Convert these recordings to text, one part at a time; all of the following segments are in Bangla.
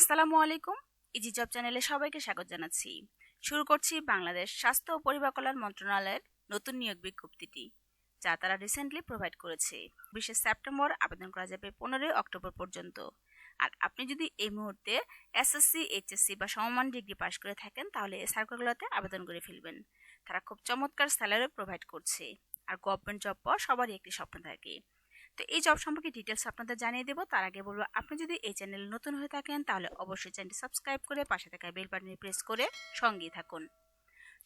আসসালামু আলাইকুম। ইজি জব চ্যানেলে সবাইকে স্বাগত জানাচ্ছি। শুরু করছি বাংলাদেশ স্বাস্থ্য ও পরিবার কল্যাণ মন্ত্রণালয়ের নতুন নিয়োগ বিজ্ঞপ্তিটি, যা তারা রিসেন্টলি প্রোভাইড করেছে। বিশে সেপ্টেম্বর আবেদন করা যাবে পনেরোই অক্টোবর পর্যন্ত। আর আপনি যদি এই মুহূর্তে এসএসসি এইচএসসি বা সমমান ডিগ্রি পাশ করে থাকেন, তাহলে এই সার্কুলারগুলোতে আবেদন করে ফেলবেন। তারা খুব চমৎকার স্যালারি প্রোভাইড করছে। আর গভর্নমেন্ট জব পাওয়া সবারই একটি স্বপ্ন থাকে। তো এই জব সম্পর্কে ডিটেলস আপনাদের জানিয়ে দেবো। তার আগে বলব, আপনি যদি এই চ্যানেল নতুন হয়ে থাকেন, তাহলে অবশ্যই চ্যানেলটি সাবস্ক্রাইব করে পাশে থাকা বেল বাটনে প্রেস করে সঙ্গেই থাকুন।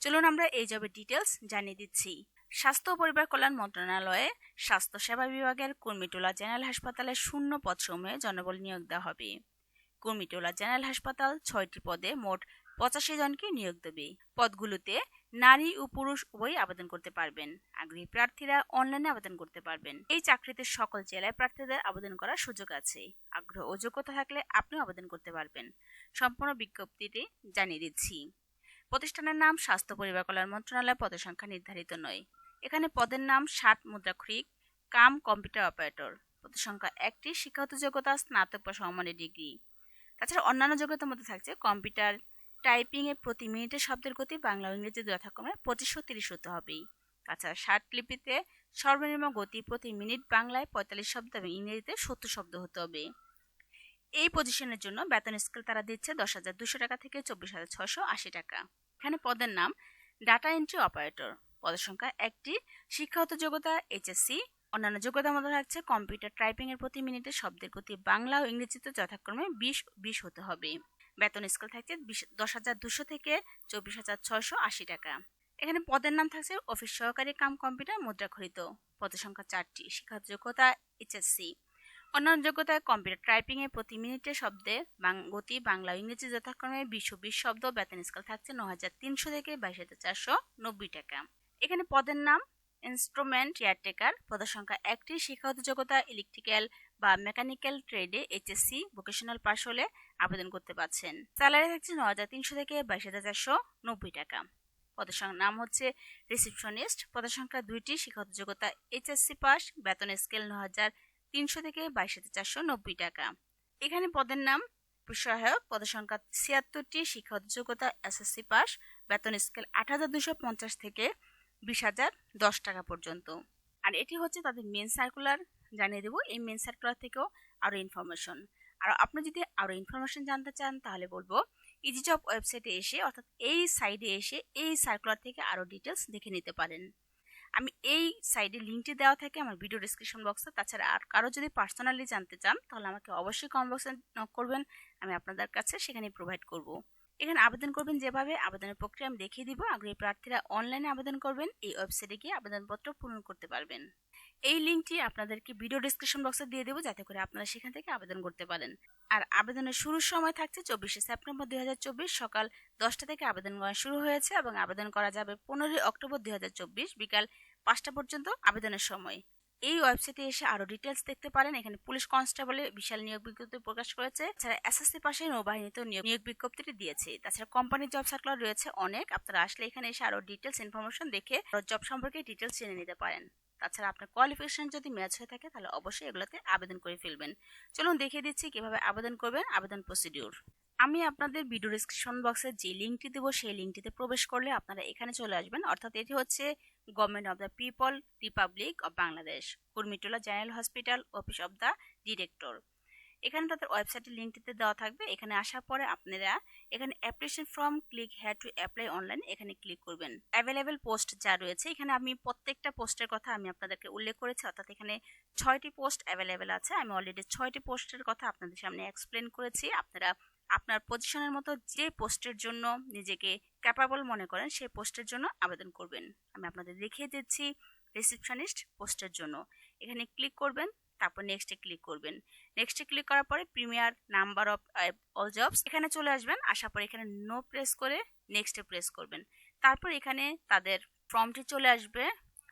চলুন আমরা এই জবের ডিটেলস জানিয়ে দিচ্ছি। স্বাস্থ্য ও পরিবার কল্যাণ মন্ত্রণালয়ে স্বাস্থ্য সেবা বিভাগের কুর্মিটোলা জেনারেল হাসপাতালে শূন্য পদ পদসমূহে জনবল নিয়োগ দেওয়া হবে। কুর্মিটোলা জেনারেল হাসপাতাল ছয়টি পদে মোট পঁচাশি জনকে নিয়োগ দেবে। পদগুলোতে নারী ও পুরুষ উভয়ই আবেদন করতে পারবেন। আগ্রহী প্রার্থীরা অনলাইনে আবেদন করতে পারবেন। এই চাকরিতে সকল জেলায় প্রার্থীদের আবেদন করার সুযোগ আছে। আগ্রহ ও যোগ্যতা থাকলে আপনিও আবেদন করতে পারবেন। সম্পূর্ণ বিজ্ঞপ্তিটি জানিয়ে দিচ্ছি। প্রতিষ্ঠানের নাম স্বাস্থ্য পরিবার কল্যাণ মন্ত্রণালয় পদের সংখ্যা নির্ধারিত নয়। এখানে পদের নাম ষাট মুদ্রাক্ষরিক, কাম কম্পিউটার অপারেটর। পদের সংখ্যা একটি শিক্ষাগত যোগ্যতা, স্নাতক বা সমমানের ডিগ্রি। তাছাড়া অন্যান্য যোগ্যতার মধ্যে থাকছে কম্পিউটার টাইপিং এ প্রতি মিনিটে শব্দের গতি বাংলা ও ইংরেজি যথাক্রমে পঁচিশশো তিরিশ হতে হবে তাছাড়া ষাট লিপিতে সর্বনিম্ন গতি প্রতি মিনিট বাংলায় পঁয়তাল্লিশ শব্দ এবং ইংরেজিতে সত্তর শব্দ হতে হবে। এই পজিশনের জন্য বেতন স্কেল তারা দিচ্ছে দশ হাজার দুশো টাকা থেকে চব্বিশ হাজার ছশো আশি টাকা। এখানে পদের নাম ডাটা এন্ট্রি অপারেটর পদের সংখ্যা একটি। শিক্ষাগত যোগ্যতা এইচএসসি অন্যান্য যোগ্যতার মধ্যে থাকছে কম্পিউটার টাইপিং এর প্রতি মিনিটে শব্দের গতি বাংলা ও ইংরেজিতে যথাক্রমে বিশ বিশ হতে হবে। বেতন স্কেল থাকছে দশ হাজার দুশো থেকে চব্বিশ হাজার ছয়শো আশি টাকা। এখানে পদের নাম থাকছে অফিস সহকারী কাম কম্পিউটার মুদ্রাক্ষরিত পদের সংখ্যা চারটি শিক্ষার যোগ্যতা এইচএসসি অন্যান্য যোগ্যতায় কম্পিউটার টাইপিং এ প্রতি মিনিটে শব্দে গতি, বাংলা, ইংরেজি যথাক্রমে বিশ বিশ শব্দ, বেতন স্কেল থাকছে ন হাজার তিনশো থেকে বাইশ হাজার চারশো নব্বই টাকা। এখানে পদের নাম ইনস্ট্রুমেন্ট কেয়ারটেকার পদের সংখ্যা একটি, শিক্ষাগত যোগ্যতা ইলেকট্রিক্যাল বা মেকানিক্যাল ট্রেডে এইচএসসি ভোকেশনাল পাস হলে আবেদন করতে পারছেন। স্যালারি থাকছে ন হাজার তিনশো থেকে বাইশ হাজার চারশো নব্বই টাকা। পদের নাম হচ্ছে রিসিপশনিস্ট। পদের সংখ্যা দুইটি শিক্ষাগত যোগ্যতা এইচএসসি পাস বেতন স্কেল ন হাজার তিনশো থেকে বাইশ হাজার চারশো নব্বই টাকা। এখানে পদের নাম সহায়ক পদসংখ্যা ছিয়াত্তরটি শিক্ষাগত যোগ্যতা এসএসসি পাস বেতন স্কেল আট হাজার দুশো পঞ্চাশ থেকে বিশ হাজার দশ টাকা পর্যন্ত। আর এটি হচ্ছে তাদের মেন সার্কুলার। জানিয়ে দেবো এই মেন সার্কুলার থেকেও আরও ইনফরমেশন আর আপনি যদি আরও ইনফরমেশন জানতে চান, তাহলে বলব ইজি জব ওয়েবসাইটে এসে, অর্থাৎ এই সাইডে এসে এই সার্কুলার থেকে আরও ডিটেলস দেখে নিতে পারেন। আমি এই সাইডে লিঙ্কটি দেওয়া থাকে আমার ভিডিও ডিসক্রিপশন বক্সে তাছাড়া আর কারও যদি পার্সোনালি জানতে চান, তাহলে আমাকে অবশ্যই কমেন্ট বক্সে নক করবেন, আমি আপনাদের কাছে সেখানে প্রোভাইড করব। এখানে আবেদন করবেন যেভাবে আবেদনের প্রক্রিয়া আমি দেখিয়ে দিব। আগ্রহী প্রার্থীরা অনলাইনে আবেদন করবেন। এই ওয়েবসাইটে গিয়ে আবেদনপত্র পূরণ করতে পারবেন। এই লিঙ্কটি আপনাদেরকে ভিডিও ডিসক্রিপশন বক্সে দিয়ে দেবো যাতে করে আপনারা সেখান থেকে আবেদন করতে পারেন। আর আবেদনের শুরুর সময় থাকছে চব্বিশে সেপ্টেম্বর দুই হাজার চব্বিশ সকাল দশটা থেকে আবেদন করা শুরু হয়েছে এবং আবেদন করা যাবে পনেরোই অক্টোবর দুই হাজার চব্বিশ বিকাল পাঁচটা পর্যন্ত আবেদনের সময়। এই ওয়েবসাইটে এসে আরও ডিটেলস দেখতে পারেন। এখানে পুলিশ কনস্টেবলে বিশাল নিয়োগ বিজ্ঞপ্তি প্রকাশ করেছে, এছাড়া এসএসসি পাশে নৌবাহিনীতে নিয়োগ বিজ্ঞপ্তিটি দিয়েছে। তাছাড়া কোম্পানির জব সার্কুলার রয়েছে অনেক। আপনারা আসলে এখানে এসে আরও ডিটেলস ইনফরমেশন দেখে জব সম্পর্কে ডিটেলস জেনে নিতে পারেন। তাছাড়া আপনার কোয়ালিফিকেশন যদি ম্যাচ হয়ে থাকে, তাহলে অবশ্যই এগুলোতে আবেদন করে ফেলবেন। চলুন দেখিয়ে দিচ্ছি কীভাবে আবেদন করবেন, আবেদন প্রসিডিউর আমি আপনাদের ভিডিও ডিসক্রিপশন বক্সে যে লিঙ্কটি দেবো, সেই লিঙ্কটিতে প্রবেশ করলে আপনারা এখানে চলে আসবেন। অর্থাৎ এটি হচ্ছে government of the people republic of Bangladesh Kurmitola general hospital office of the director এখানে তাদের ওয়েবসাইটের লিঙ্কটিতে দেওয়া থাকবে। এখানে আসার পরে আপনারা এখানে application form click had to apply online এখানে ক্লিক করবেন। অ্যাভেলেবেল পোস্ট যা রয়েছে, এখানে আমি প্রত্যেকটা পোস্টের কথা আমি আপনাদেরকে উল্লেখ করেছি, অর্থাৎ এখানে ছয়টি পোস্ট অ্যাভেলেবেল আছে। আমি অলরেডি ছয়টি পোস্টের কথা আপনাদের সামনে এক্সপ্লেন করেছি। আপনারা আপনার পজিশনের মতো যে পোস্টের জন্য নিজেকে ক্যাপাবল মনে করেন, সেই পোস্টের জন্য আবেদন করবেন। আমি আপনাদের দেখিয়ে দিচ্ছি রিসেপশনিস্ট পোস্টের জন্য। এখানে ক্লিক করবেন, তারপর নেক্সটে ক্লিক করবেন। নেক্সটে ক্লিক করার পরে premier number of all jobs এখানে চলে আসবেন। আসার পর এখানে নো প্রেস করে নেক্সটে প্রেস করবেন। তারপর এখানে তাদের ফর্মটি চলে আসবে।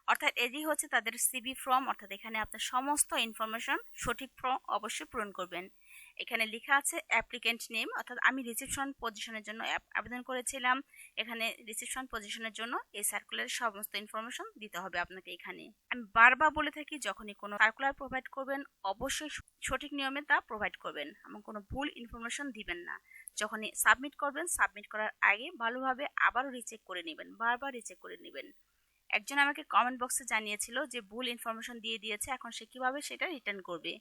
অর্থাৎ এটি হচ্ছে তাদের সিবি ফর্ম অর্থাৎ এখানে আপনার সমস্ত ইনফরমেশন সঠিক ফর্ম অবশ্যই পূরণ করবেন। এখানে লেখা আছে অ্যাপ্লিকেন্ট নেম অর্থাৎ আমি রিসেপশন পজিশনের জন্য আবেদন করেছিলাম। এখানে রিসেপশন পজিশনের জন্য এই সার্কুলারের সমস্ত ইনফরমেশন দিতে হবে আপনাকে এখানে। আমি বারবার বলে থাকি, যখনই কোনো সার্কুলার প্রোভাইড করবেন, অবশ্যই সঠিক নিয়মে তা প্রোভাইড করবেন। এবং কোনো ভুল ইনফরমেশন দিবেন না। যখনই সাবমিট করবেন সাবমিট করার আগে ভালোভাবে আবারও রিচেক করে নেবেন, বারবার রিচেক করে নেবেন। একজন আমাকে কমেন্ট বক্সে জানিয়েছিল যে ভুল ইনফরমেশন দিয়ে দিয়েছে, এখন সে কীভাবে সেটা রিটার্ন করবে?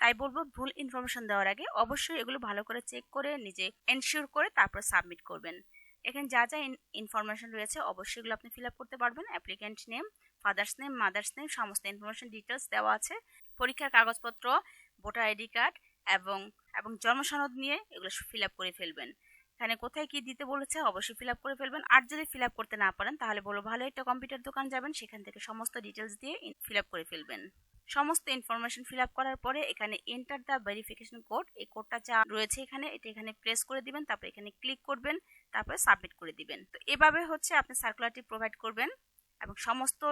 তাই বলব ভুল ইনফরমেশন দেওয়ার আগে অবশ্যই এগুলো ভালো করে চেক করে নিজে এনশিওর করে তারপর সাবমিট করবেন। এখানে যা যা ইনফরমেশন রয়েছে অবশ্যই এগুলো আপনি ফিল আপ করতে পারবেন। Applicant name father's name mother's name সমস্ত ইনফরমেশন ডিটেলস দেওয়া আছে। পরীক্ষার কাগজপত্র ভোটার আইডি কার্ড এবং এবং জন্ম সনদ নিয়ে এগুলো ফিল আপ করে ফেলবেন। এখানে কোথায় কি দিতে বলেছে অবশ্যই ফিল আপ করে ফেলবেন। আর যদি ফিল আপ করতে না পারেন তাহলে বলো ভালো একটা কম্পিউটার দোকান যাবেন। সেখান থেকে সমস্ত ডিটেলস দিয়ে ফিল আপ করে ফেলবেন। সমস্ত ইনফরমেশন ফিল আপ করার পরে এখানে এন্টার দ্য ভেরিফিকেশন কোড এই কোডটা যা রয়েছে এখানে, এটা এখানে প্রেস করে দিবেন, তারপর এখানে ক্লিক করবেন, তারপরে সাবমিট করে দিবেন। তো এভাবে হচ্ছে আপনি সার্কুলারটি প্রোভাইড করবেন এবং সমস্ত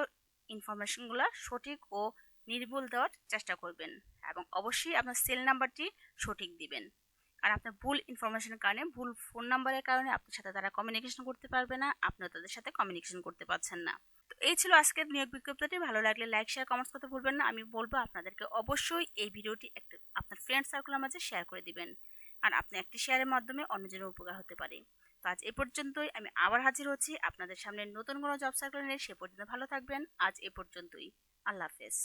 ইনফরমেশনগুলো সঠিক ও নির্ভুল দেওয়ার চেষ্টা করবেন এবং অবশ্যই আপনার সেল নাম্বারটি সঠিক দিবেন। আর আপনার ভুল ইনফরমেশনের কারণে, ভুল ফোন নাম্বারের কারণে আপনার সাথে তারা কমিউনিকেশন করতে পারবে না আপনিও তাদের সাথে কমিউনিকেশন করতে পারছেন না। এই ছিল আজকের নিয়োগ বিজ্ঞপ্তিটি। ভালো লাগলে লাইক শেয়ার কমেন্টস করতে ভুলবেন না। আমি বলব আপনাদেরকে অবশ্যই এই ভিডিওটি একটা, আপনার ফ্রেন্ড সার্কেলের মাঝে শেয়ার করে দিবেন। আর আপনি একটি শেয়ারের মাধ্যমে অন্যজনের উপকার হতে পারে। তো আজ এ পর্যন্তই। আমি আবার হাজির হচ্ছি আপনাদের সামনে নতুন কোনো জব সার্কেল নিয়ে। সে পর্যন্ত ভালো থাকবেন। আজ এ পর্যন্তই। আল্লাহ হাফেজ।